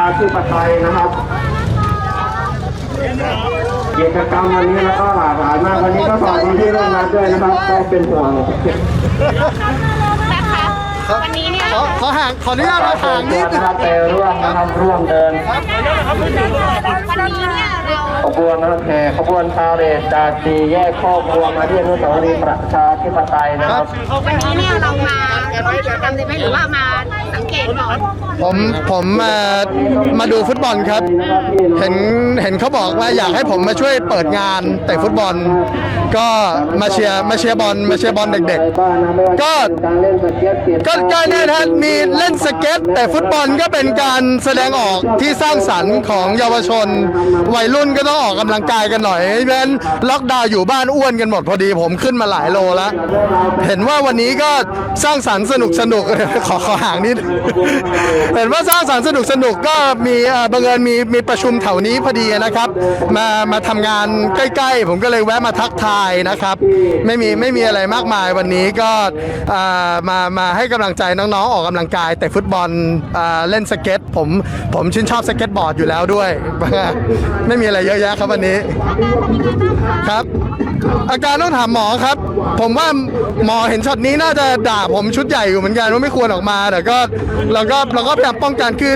าธิปไตยนะครับกิจกรรมวันนี้แล้วก็หลากหลายมากวันนี้ก็ขอบคุณที่ร่วมงานด้วยนะครับก็เป็นห่วงนะคะวันนี้เนี่ยขอขอห่างขออนุญาตมาห่างนิดนึงนะครับไปร่วมนะครับร่วมเดินวันนี้เนี่ยเราขบวนรถแห่ขบวนพาเหรดจากสี่แยกครอบครัวมาที่อนุสาวรีย์ประชาธิปไตยนะครับวันนี้เนี่ยเรามาร่วมกิจกรรมเลยไหมหรือว่ามา สังเกตก่อนผมผมมามาดูฟุตบอลครับ เห็นเห็นเขาบอกว่าอยากให้ผมมาช่วยเปิดงานเตะฟุตบอล ก็มาเชียร์มาเชียร์บอลมาเชียร์บอลเด็กๆ ก็การเล่นสเก็ตเปลี่ยนก็ก็เนี่นะมีเล่นสเก็ต แต่ฟุตบอลก็เป็นการแสดงออกที่สร้างสรรค์ของเยาวชน วัยรุ่นก็ต้องออกกำลังกายกันหน่อยเพราะฉะนั้นล็อกดาวน์อยู่บ้านอ้วนกันหมดพอดีผมขึ้นมาหลายโลแล้ว เห็นว่าวันนี้ก็สร้างสรรค์สนุกสนุกขอขอห่างนิดเห็นว่าสร้างสรรค์สนุกสนุกก็มีเอ่อบังเอิญมีมีประชุมแถวนี้พอดีนะครับ มามาทำงานใกล้ ๆ ผมก็เลยแวะมาทักทายนะครับ ไม่มีไม่มีอะไรมากมายวันนี้ก็เอ่อมามาให้กำลังใจน้องๆ ออกกำลังกาย แต่ฟุตบอลเอ่อเล่นสเก็ต ผมผมชื่นชอบสเก็ตบอร์ดอยู่แล้วด้วย ไม่มีอะไรเยอะแยะครับวันนี้ครับอาการต้องถามหมอครับ ผมว่าหมอเห็นช็อตนี้น่าจะด่าผมชุดใหญ่อยู่เหมือนกันว่าไม่ควรออกมาแต่ก็เราก็เราก็พยายามป้องกันคือ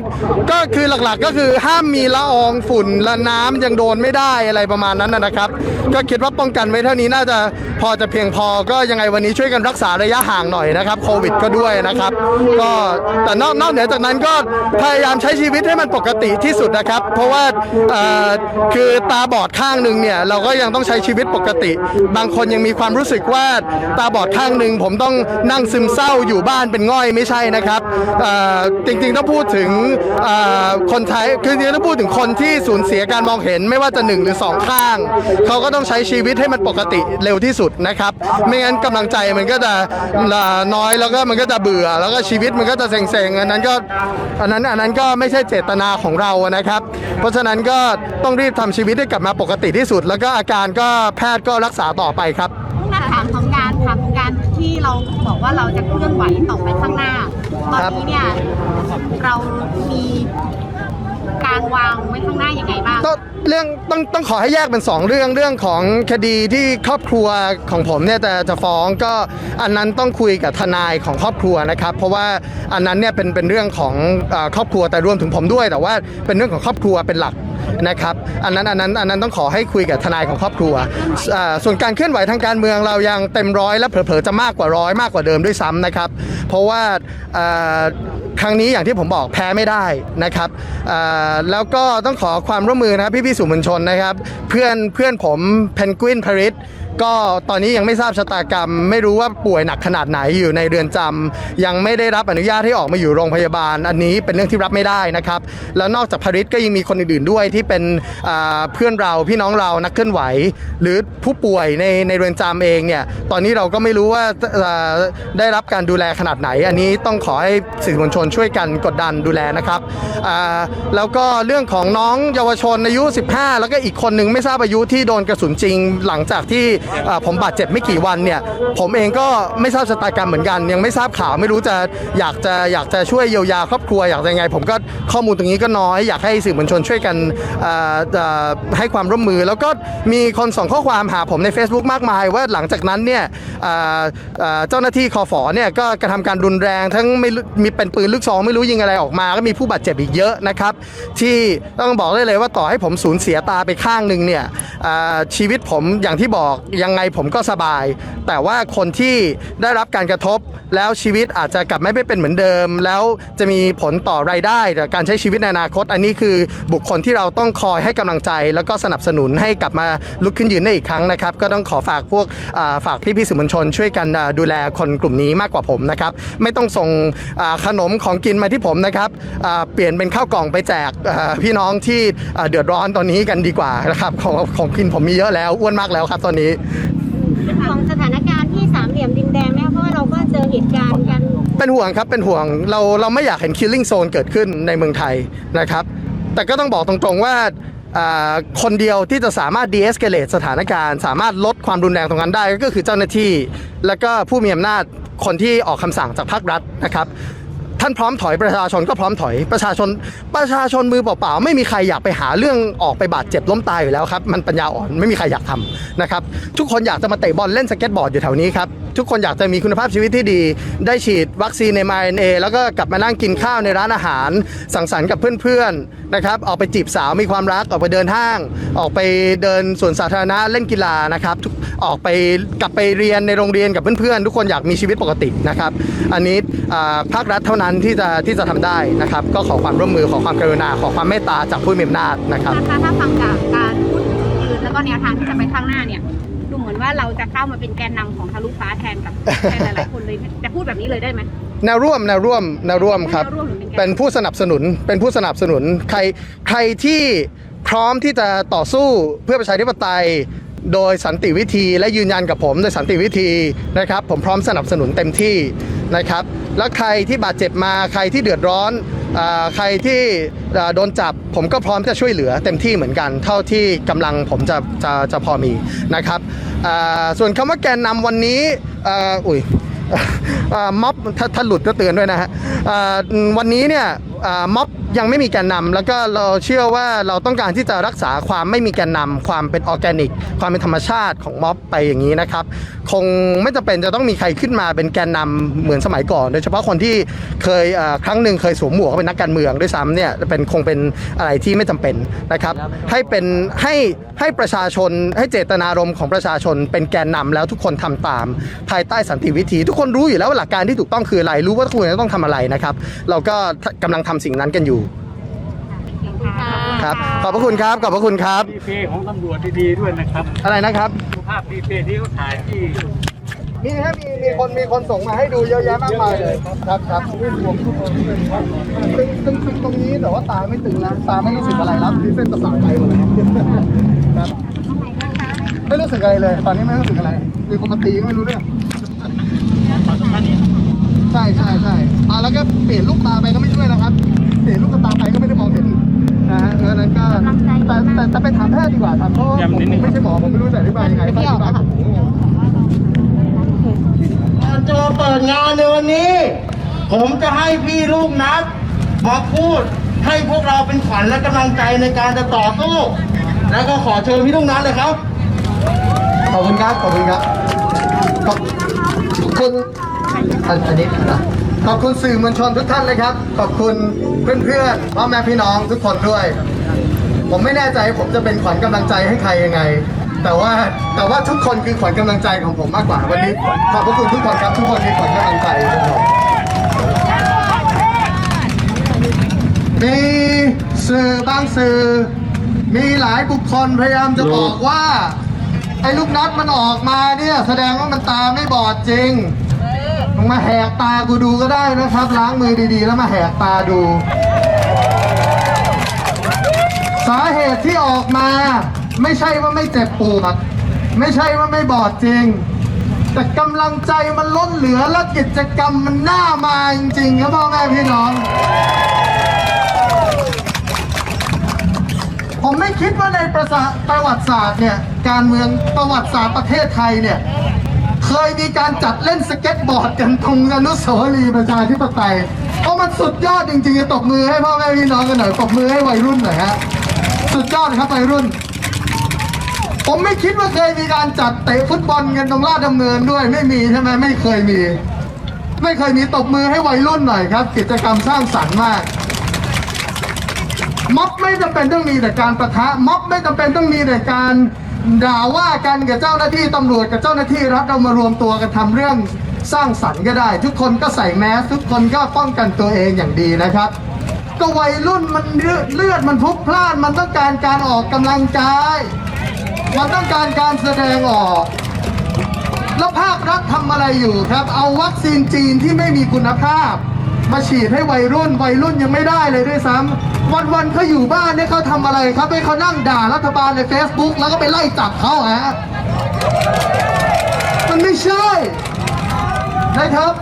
ก็คือหลักๆก็คือห้ามมีละอองฝุ่นละน้ำยังโดนไม่ได้อะไรประมาณนั้นนะครับ ก็คิดว่าป้องกันไว้เท่านี้น่าจะพอจะเพียงพอก็ยังไงวันนี้ช่วยกันรักษาระยะห่างหน่อยนะครับโควิดก็ด้วยนะครับ ก็แต่นอกนอกเหนือจากนั้นก็พยายามใช้ชีวิตให้มันปกติที่สุดนะครับ เพราะว่าคือตาบอดข้างหนึ่งเนี่ยเราก็ยังต้องใช้ชีวิตปกติ บางคนยังมีความรู้สึกว่าตาบอดข้างหนึ่งผมต้องนั่งซึมเศร้าอยู่บ้านเป็นง่อยไม่ใช่นะครับจริงๆต้องพูดถึงคนไทยคือจริงๆต้องพูดถึงคนที่สูญเสียการมองเห็นไม่ว่าจะหนึ่งหรือสองข้าง เขาก็ต้องใช้ชีวิตให้มันปกติเร็วที่สุดนะครับ ไม่งั้นกำลังใจมันก็จะน้อยแล้วก็มันก็จะเบื่อ แล้วก็ชีวิตมันก็จะเซ็งๆอันนั้นก็อันนั้นอันนั้นก็ไม่ใช่เจตนาของเรานะครับ เพราะฉะนั้นก็ต้องรีบทำชีวิตให้กลับมาปกติที่สุด แล้วก็อาการก็แพทย์ก็รักษาต่อไปครับ บอกว่าเราจะเคลื่อนไหวต่อไปข้างหน้า ตอนนี้เนี่ยเรามีการวางไว้ข้างหน้ายังไงบ้างก็เรื่องต้องต้องขอให้แยกเป็น 2 เรื่องเรื่องของคดีที่ครอบครัวของผมเนี่ยจะจะฟ้องก็อันนั้นต้องคุยกับทนายของครอบครัวนะครับ เพราะว่าอันนั้นเนี่ยเป็นเป็นเรื่องของเออครอบครัวแต่รวมถึงผมด้วย แต่ว่าเป็นเรื่องของครอบครัวเป็นหลัก นะครับอันนั้นอันนั้นอันนั้นต้องขอให้คุยกับทนายของครอบครัวส่วนการเคลื่อนไหวทางการเมืองเรายังเต็มร้อยและเผลอๆจะมากกว่าร้อยมากกว่าเดิมด้วยซ้ำนะครับ เพราะว่าครั้งนี้อย่างที่ผมบอกแพ้ไม่ได้นะครับแล้วก็ต้องขอความร่วมมือนะครับพี่ๆสื่อมวลชนนะครับ เพื่อนเพื่อนผมเพนกวินพาริส ก็ตอนนี้ยังไม่ทราบชะตากรรม ไม่รู้ว่าป่วยหนักขนาดไหนอยู่ในเรือนจำยังไม่ได้รับอนุญาตให้ออกมาอยู่โรงพยาบาล อันนี้เป็นเรื่องที่รับไม่ได้นะครับ แล้วนอกจากพาริสก็ยังมีคนอื่นๆด้วยที่เป็นเพื่อนเราพี่น้องเรานักเคลื่อนไหว หรือผู้ป่วยในในเรือนจำเองเนี่ยตอนนี้เราก็ไม่รู้ว่าได้รับการดูแลขนาดไหน อันนี้ต้องขอให้สื่อมวลชนช่วยกันกดดันดูแลนะครับแล้วก็เรื่องของน้องเยาวชนอายุ 15 แล้วก็อีกคนหนึ่งไม่ทราบอายุที่โดนกระสุนจริง หลังจากที่ผมบาดเจ็บไม่กี่วันเนี่ย ผมเองก็ไม่ทราบชะตากรรมเหมือนกัน ยังไม่ทราบข่าวไม่รู้จะอยากจะอยากจะช่วยเยียวยาครอบครัวอยากจะยังไง ผมก็ข้อมูลตรงนี้ก็น้อยอยากให้สื่อมวลชนช่วยกันให้ความร่วมมือ แล้วก็มีคนส่งข้อความหาผมใน Facebook มากมาย ว่าหลังจากนั้นเนี่ยเจ้าหน้าที่คอฟอเนี่ยก็กระทำการรุนแรงทั้งไม่มีเป็นปืนลูกซองไม่รู้ยิงอะไรออกมา ก็มีผู้บาดเจ็บอีกเยอะนะครับ ที่ต้องบอกได้เลยว่าต่อให้ผมสูญเสียตาไปข้างหนึ่งเนี่ยชีวิตผมอย่างที่บอกยังไงผมก็สบาย แต่ว่าคนที่ได้รับการกระทบแล้วชีวิตอาจจะกลับไม่ไเป็นเหมือนเดิม แล้วจะมีผลต่อรายได้แต่การใช้ชีวิตในอนาคต อันนี้คือบุคคลที่เราต้องคอยให้กำลังใจ แล้วก็สนับสนุนให้กลับมาลุกขึ้นยืนได้อีกครั้งนะครับ ก็ต้องขอฝากพวกฝากพี่ๆสื่อมวลชน ช่วยกันดูแลคนกลุ่มนี้มากกว่าผมนะครับไม่ต้องส่งขนมของกินมาที่ผมนะครับเปลี่ยนเป็นข้าวกล่องไปแจกพี่น้องที่เดือดร้อนตอนนี้กันดีกว่านะครับของของกินผมมีเยอะแล้วอ้วนมากแล้วครับตอนนี้ของสถานการณ์ที่สามเหลี่ยมดินแดงเนี่ยเพราะว่าเราก็เจอเหตุการณ์กัน เป็นห่วงครับเป็นห่วงเราเราไม่อยากเห็น killing zone เกิดขึ้นในเมืองไทยนะครับ แต่ก็ต้องบอกตรงๆว่าคนเดียวที่จะสามารถ de-escalate สถานการณ์ สามารถลดความรุนแรงตรงนั้นได้ก็คือเจ้าหน้าที่ และก็ผู้มีอำนาจคนที่ออกคำสั่งจากภาครัฐนะครับ ท่านพร้อมถอยประชาชนก็พร้อมถอยประชาชน ประชาชนมือเปล่าๆไม่มีใครอยากไปหาเรื่องออกไปบาดเจ็บล้มตายอยู่แล้วครับมันปัญญาอ่อนไม่มีใครอยากทำนะครับทุกคนอยากจะมาเตะบอลเล่นสเก็ตบอร์ดอยู่แถวนี้ครับทุกคนอยากจะมีคุณภาพชีวิตที่ดี ได้ฉีดวัคซีนใน m เ n a แล้วก็กลับมานั่งกินข้าวในร้านอาหาร สังสรรค์กับเพื่อนๆนะครับออกไปจีบสาวมีความรักออกไปเดินห้าง ออกไปเดินสวนสาธารณะเล่นกีฬานะครับท ออกไปกลับไปเรียนในโรงเรียนกับเพื่อนๆ ทุกคนอยากมีชีวิตปกตินะครับ อันนี้อ่าภาครัฐเท่านั้นที่จะที่จะทำได้นะครับ ก็ขอความร่วมมือขอความกรุณาขอความเมตตาจากผู้มีอำนาจนะครับถ้าถ้าฟังจากการพูดถึงยืนแล้วก็แนวทางที่จะไปข้างหน้าเนี่ยดูเหมือนว่าเราจะเข้ามาเป็นแกนนำของทะลุฟ้าแทนกับแทนหลายๆคนเลยจะพูดแบบนี้เลยได้ไหมแนวร่วมแนวร่วมแนวร่วมครับแนวร่วมหรือเป็นแกนเป็นผู้สนับสนุนเป็นผู้สนับสนุนใครใครที่พร้อมที่จะต่อสู้เพื่อประชาธิปไตย โดยสันติวิธีและยืนยันกับผมโดยสันติวิธีนะครับ ผมพร้อมสนับสนุนเต็มที่นะครับ แล้วใครที่บาดเจ็บมาใครที่เดือดร้อนอ่าใครที่โดนจับผมก็พร้อมจะช่วยเหลือเต็มที่เหมือนกัน เท่าที่กำลังผมจะจะจะพอมีนะครับอ่าส่วนคำว่าแกนนำวันนี้อ่าอุ้ยอ่าม็อบถ้าหลุดก็เตือนด้วยนะฮะอ่าวันนี้เนี่ยม็อบยังไม่มีแกนนำแล้วก็เราเชื่อว่าเราต้องการที่จะรักษาความไม่มีแกนนำความเป็นออร์แกนิก ความเป็นธรรมชาติของม็อบไปอย่างนี้นะครับ คงไม่จำเป็นจะต้องมีใครขึ้นมาเป็นแกนนำเหมือนสมัยก่อน โดยเฉพาะคนที่เคยครั้งหนึ่งเคยสวมหมวกเป็นนักการเมืองด้วยซ้ำเนี่ยเป็นคงเป็นอะไรที่ไม่จำเป็นนะครับ ให้เป็นให้ให้ประชาชนให้เจตนารมณ์ของประชาชนเป็นแกนนำแล้วทุกคนทำตาม ภายใต้สันติวิธี ทุกคนรู้อยู่แล้วว่าหลักการที่ถูกต้องคืออะไรรู้ว่าควรจะต้องทำอะไรนะครับ เราก็กำลังทำสิ่งนั้นกันอยู่ครับขอบพระคุณครับขอบพระคุณครับดีเพของตำรวจดีๆด้วยนะครับอะไรนะครับสุภาพดีเพที่เขาถ่ายที่มีฮะมีมีคนมีคนส่งมาให้ดูเยอะแยะมากมายเลยครับครับตึงตึงตึงตรงนี้แต่ว่าตาไม่ตึงนะตาไม่รู้สึกอะไรแล้วที่เส้นประสาทไปหมดแล้วครับไม่รู้สึกอะไรเลย ตอนนี้ไม่รู้สึกอะไรมีคนมาตีก็ไม่รู้เรื่องใช่ใช่ใช่อ่าแล้วก็เปลี่ยนลูกตาไปก็ไม่ช่วย แต่แต่แต่ไปถามแพทย์ดีกว่าครับเพราะว่าผมผมไม่ใช่หมอผมไม่รู้จะอธิบายยังไงไปอธิบายผมงงก่อนจะมาเปิดงานในวันนี้ ผมจะให้พี่ลูกนัดมาพูดให้พวกเราเป็นขวัญและกำลังใจในการจะต่อสู้ แล้วก็ขอเชิญพี่ลูกนัดเลยครับ ขอบคุณครับ ขอบคุณครับ ขอบคุณอันอันนี้นะขอบคุณสื่อมวลชนทุกท่านเลยครับ ขอบคุณเพื่อนๆพ่อแม่พี่น้องทุกคนด้วย ผมไม่แน่ใจผมจะเป็นขวัญกำลังใจให้ใครยังไง แต่ว่าแต่ว่าทุกคนคือขวัญกำลังใจของผมมากกว่าวันนี้ขอบพระคุณทุกคนครับทุกคนคือขวัญกำลังใจของผมมีสื่อบางสื่อ มีหลายบุคคลพยายามจะบอกว่า ไอ้ลูกนัดมันออกมาเนี่ยแสดงว่ามันตาไม่บอดจริงมึงมาแหกตากูดูก็ได้นะครับ ล้างมือดีๆ แล้วมาแหกตาดู สาเหตุที่ออกมา ไม่ใช่ว่าไม่เจ็บปวดไม่ใช่ว่าไม่บอดจริง แต่กำลังใจมันล้นเหลือและกิจกรรมมันน่ามาจริงๆครับพ่อแม่พี่น้อง ผมไม่คิดว่าในประประวัติศาสตร์เนี่ยการเมืองประวัติศาสตร์ประเทศไทยเนี่ยเคยมีการจัดเล่นสเก็ตบอร์ดกันตรงอนุสาวรีย์ประชาธิปไตยเพราะมันสุดยอดจริงๆตบมือให้พ่อแม่พี่น้องกันหน่อยตบมือให้วัยรุ่นหน่อยฮะ สุดยอดครับวัยรุ่น ผมไม่คิดว่าเคยมีการจัดเตะฟุตบอลกันตรงลาดดำเนินด้วยไม่มีใช่ไหมไม่เคยมี ไม่เคยมีตบมือให้วัยรุ่นหน่อยครับ กิจกรรมสร้างสรรค์มากม็อบไม่จำเป็นต้องมีแต่การประทะม็อบไม่จำเป็นต้องมีแต่การด่าว่ากันกับเจ้าหน้าที่ตำรวจกับเจ้าหน้าที่รัฐเรามารวมตัวกันทำเรื่องสร้างสรรค์ก็ได้ ทุกคนก็ใส่แมสทุกคนก็ป้องกันตัวเองอย่างดีนะครับ ก็วัยรุ่นมันเลือดมันพลุกพล่าน มันต้องการการออกกำลังกาย มันต้องการการแสดงออก แล้วภาครัฐทำอะไรอยู่ครับ เอาวัคซีนจีนที่ไม่มีคุณภาพ มาฉีดให้วัยรุ่น วัยรุ่นยังไม่ได้เลยด้วยซ้ำวันๆเขาอยู่บ้านเนี่ยเขาทำอะไรครับให้เขานั่งด่ารัฐบาลใน Facebook แล้วก็ไปไล่จับเขาฮะมันไม่ใช่นะครับ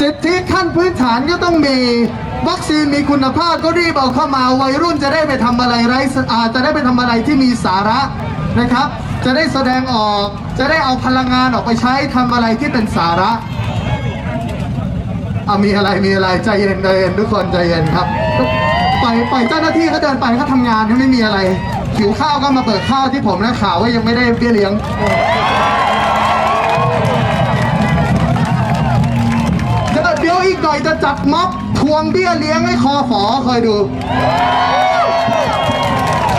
สิทธิขั้นพื้นฐานก็ต้องมี วัคซีนมีคุณภาพก็รีบเอาเข้ามาวัยรุ่นจะได้ไปทำอะไรไร้สอาจะได้ไปทำอะไรที่มีสาระนะครับ จะได้แสดงออกจะได้เอาพลังงานออกไปใช้ทำอะไรที่เป็นสาระเอามีอะไรมีอะไรใจเย็นใจเย็นทุกคนใจเย็นครับปล่อยปล่อยเจ้าหน้าที่เขาเดินไปเขาทำงานเขาไม่มีอะไรหิวข้าวก็มาเบิกข้าวที่ผมนะข่าวว่ายังไม่ได้เบี้ยเลี้ยง หน่อยจะจับม็อบทวงเบี้ยเลี้ยงให้คอฝอคอยดู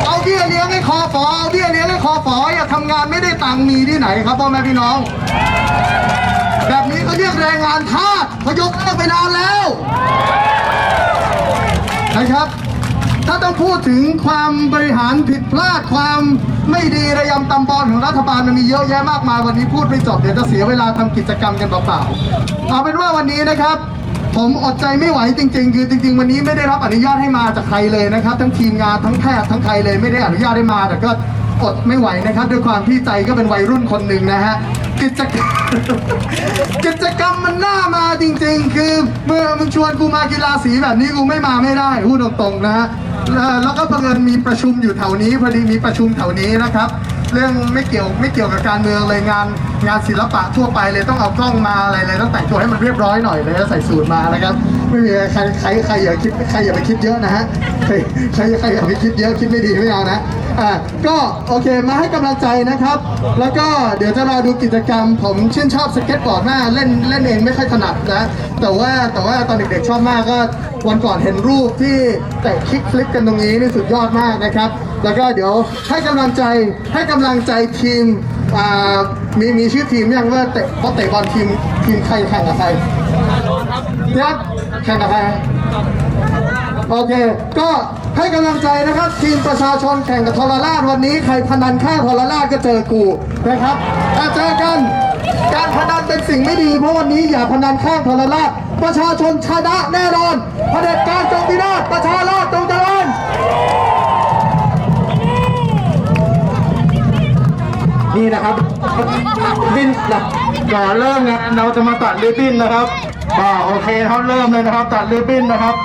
เอาเบี้ยเลี้ยงให้คอฝอเอาเบี้ยเลี้ยงให้คอฝออย่าทำงานไม่ได้ตังค์มีที่ไหนครับพ่อแม่พี่น้อง แบบนี้เขาเรียกแรงงานทาสเขายกเลิกไปนานแล้วนะครับ ถ้าต้องพูดถึงความบริหารผิดพลาดความไม่ดีระยำตำบอลของรัฐบาลมันมีเยอะแยะมากมายวันนี้พูดไม่จบเดี๋ยวจะเสียเวลาทำกิจกรรมกันเปล่าๆเอาเป็นว่าวันนี้นะครับ ผมอดใจไม่ไหวจริง ๆ คือจริง ๆ วันนี้ไม่ได้รับอนุญาตให้มาจากใครเลยนะครับ ทั้งทีมงานทั้งแพทย์ทั้งใครเลยไม่ได้อนุญาตให้มาแต่ก็อดไม่ไหวนะครับ ด้วยความที่ใจก็เป็นวัยรุ่นคนหนึ่งนะฮะกิจกรรมกิจกรรมมันน่ามาจริง ๆ คือเมื่อมึงชวนกูมากีฬาสีแบบนี้กูไม่มาไม่ได้พูดตรงๆนะฮะแล้วก็บังเอิญมีประชุมอยู่แถวนี้พอดีมีประชุมแถวนี้นะครับ เรื่องไม่เกี่ยวไม่เกี่ยวกับการเมืองเลยงาน งานศิลปะทั่วไปเลยต้องเอากล้องมาอะไรเลยต้องแต่งตัวให้มันเรียบร้อยหน่อยเลยแล้วใส่สูทมานะครับไม่มีใครใครใครอย่าคิดใครอย่าไปคิดเยอะนะฮะใครใครใครอย่าไปคิดเยอะคิดไม่ดีไม่เอานะอ่าก็โอเคมาให้กำลังใจนะครับ แล้วก็เดี๋ยวจะรอดูกิจกรรม ผมชื่นชอบสเก็ตบอร์ดมากเล่นเล่นเองไม่ค่อยถนัดนะแต่ว่าแต่ว่าตอนเด็กๆชอบมากก็วันก่อนเห็นรูปที่เตะคลิกฟลิปกันตรงนี้นี่สุดยอดมากนะครับ แล้วก็เดี๋ยวให้กำลังใจให้กำลังใจทีม อ่ามีมีชื่อทีมยังว่าเตะเพราะเตะบอลทีมทีมใครแข่งกับใครเนี่ยแข่งกับใครโอเค ก็ให้กำลังใจนะครับ ทีมประชาชนแข่งกับทรราชวันนี้ใครพนันฆ่าทรราชก็เจอกูนะครับอะเจอกัน การพนันเป็นสิ่งไม่ดี เพราะวันนี้อย่าพนันข้างทรราชประชาชนชนะแน่นอนเผด็จการจงพินาศประชาชจ นี่นะครับบินนะก่อนเริ่มงานเราจะมาตัดริบบิ้นนะครับอ่าโอเคเขาเริ่มเลยนะครับ ตัดริบบิ้นนะครับ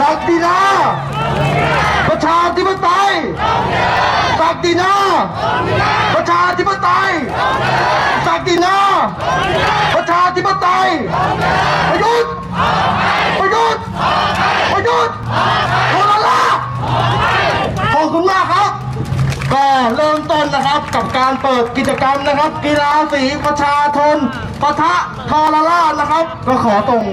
ศักดินาประชาธิปไตยศักดินาประชาธิปไตยศักดินาประชาธิปไตยประยุทธ์ประยุทธ์ประยุทธ์ เริ่มต้นนะครับกับการเปิดกิจกรรมนะครับ กีฬาสีประชาชนปะทะทอรราชนะครับ ก็ขอตรง